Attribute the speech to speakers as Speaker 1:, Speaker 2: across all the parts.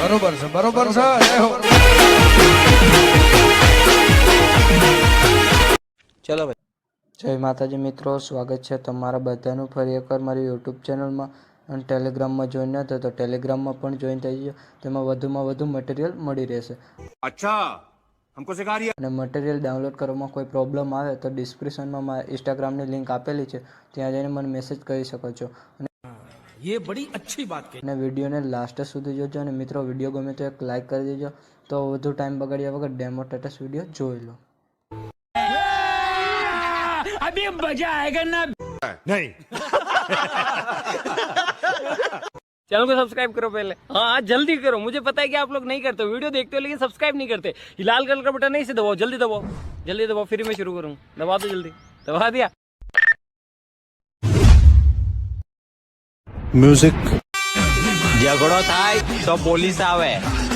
Speaker 1: બરોબર છે બરોબર છે
Speaker 2: ચલો ભાઈ.
Speaker 3: જય માતાજી મિત્રો સ્વાગત છે તમારા બધાનું ફરી એકવાર મારી યુટ્યુબ ચેનલમાં અને ટેલિગ્રામમાં જોઈન ન તો ટેલિગ્રામમાં પણ જોઈન થઈ જાય તેમાં વધુમાં વધુ મટીરિયલ મળી રહેશે.
Speaker 4: અચ્છા હમકો સિખા રહી
Speaker 3: અને મટીરિયલ ડાઉનલોડ કરવામાં કોઈ પ્રોબ્લેમ આવે તો ડિસ્ક્રિપ્શનમાં મારા ઇન્સ્ટાગ્રામની લિંક આપેલી છે. ત્યાં જઈને મને મેસેજ કરી શકો છો. અને
Speaker 5: ये बड़ी अच्छी बात कही
Speaker 3: અને વિડીયોને લાસ્ટ સુધી જોજો અને મિત્રો વિડીયો ગમે તો એક લાઇક કરી દેજો તો વધુ ટાઈમ બગાડ્યા વગર ડેમો સ્ટેટસ વિડીયો જોઈ લો
Speaker 5: अभी मजा आएगा ना
Speaker 4: नहीं
Speaker 6: चैनल को सब्सक्राइब करो पहले हाँ हाँ जल्दी करो मुझे पता है कि आप लोग नहीं करते हो वीडियो देखते हो लेकिन सब्सक्राइब नहीं करते ये लाल कलर का बटन नहीं से दबाओ जल्दी दबाओ जल्दी दबाओ फिर मैं शुरू करूँ दबा दो जल्दी दबा दिया
Speaker 2: ઝઘડો થાય તો પોલીસ આવે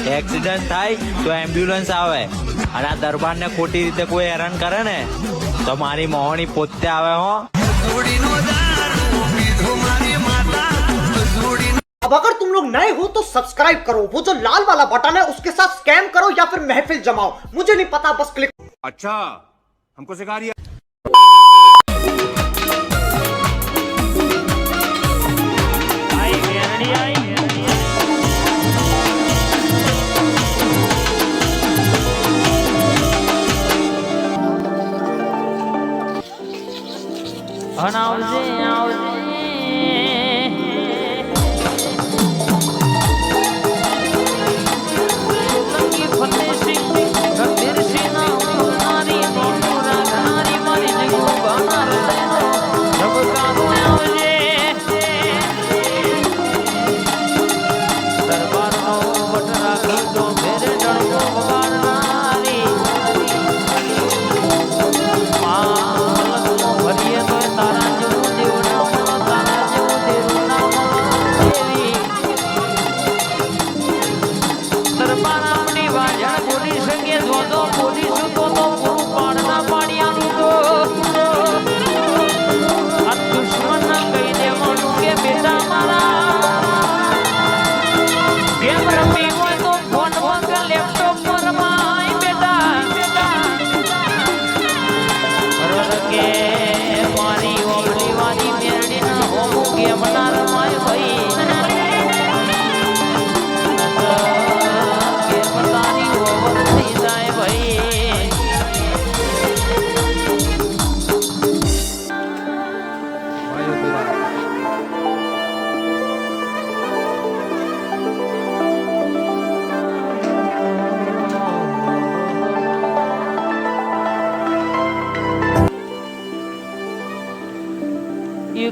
Speaker 2: એક્સિડન્ટ થાય તો એમ્બ્યુલન્સ આવે અને આ દરબારને ખોટી રીતે કોઈ હેરાન કરે ને તો મારી મોહણી પોતે આવે હો
Speaker 7: अब अगर तुम लोग नए हो तो सब्सक्राइब करो वो जो लाल वाला बटन है उसके साथ स्कैम करो या फिर महफिल जमाओ मुझे नहीं पता बस क्लिक
Speaker 4: अच्छा हमको सिखा रही
Speaker 6: Ronaldinho, Ronaldinho.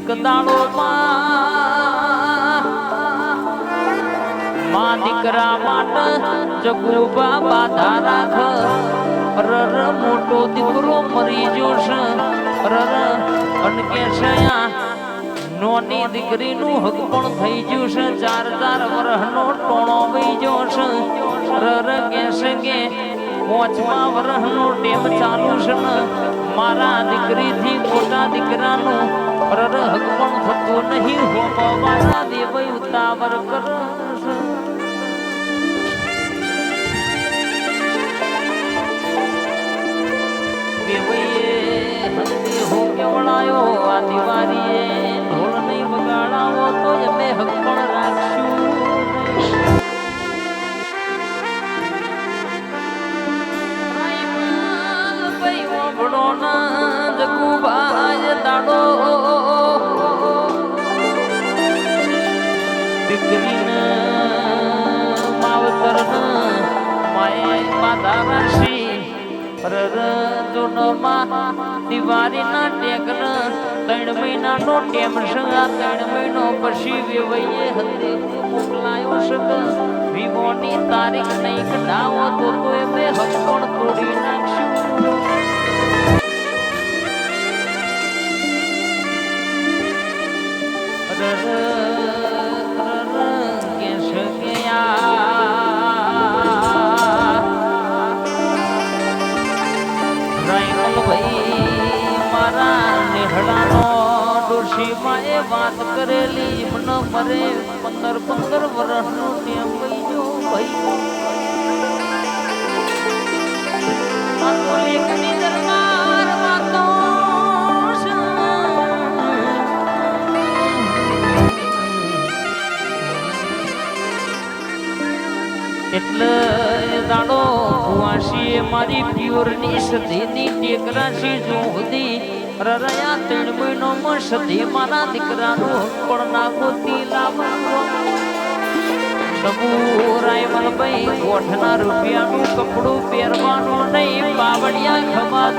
Speaker 6: એક દાડો માં. દીકરા માટે જગુ બાબા ધારા ખ રર મોટો દીકરો મરી જોશ રર અનકે છયા નોની દીકરીનું હક પણ થઈ ગયું છે. ચાર ચાર વરહનો ટોણો વહી જોશ રર કહેશે કે પાંચમા વર્ષનો ટેમ ચાલુ છે મારા દીકરીથી મોટા દીકરાનું રર હક પણ થતું નહીં? હો મારા દેવ ઉતાવર કરશે. રર જૂનમાં દિવાળીના ટેકર ત્રણ મહિનાનો ટેમ છે ત્રણ મહિનો પછી વેવાઈએ હતી મોકલાયો છે વિવોની તારીખ નહીં કઢાવો તો તો એમને હકોણ તોડી નાખશું વાત કરેલી, મન મરે પંદર પંદર વર્ષનું આ તો ભાઈ એટલે દાડો કુવાશીએ મારી પ્યોરની સદીની ટેકરાશી જોધી રરયા ત્રણ મહિનો મસધી મારા દીકરાનું પણ ના ગોતી લાવવાનો રાયમલભાઈ ગોઠના રૂપિયાનું કપડું પહેરવાનું નહીં, બાવળિયા ખમાત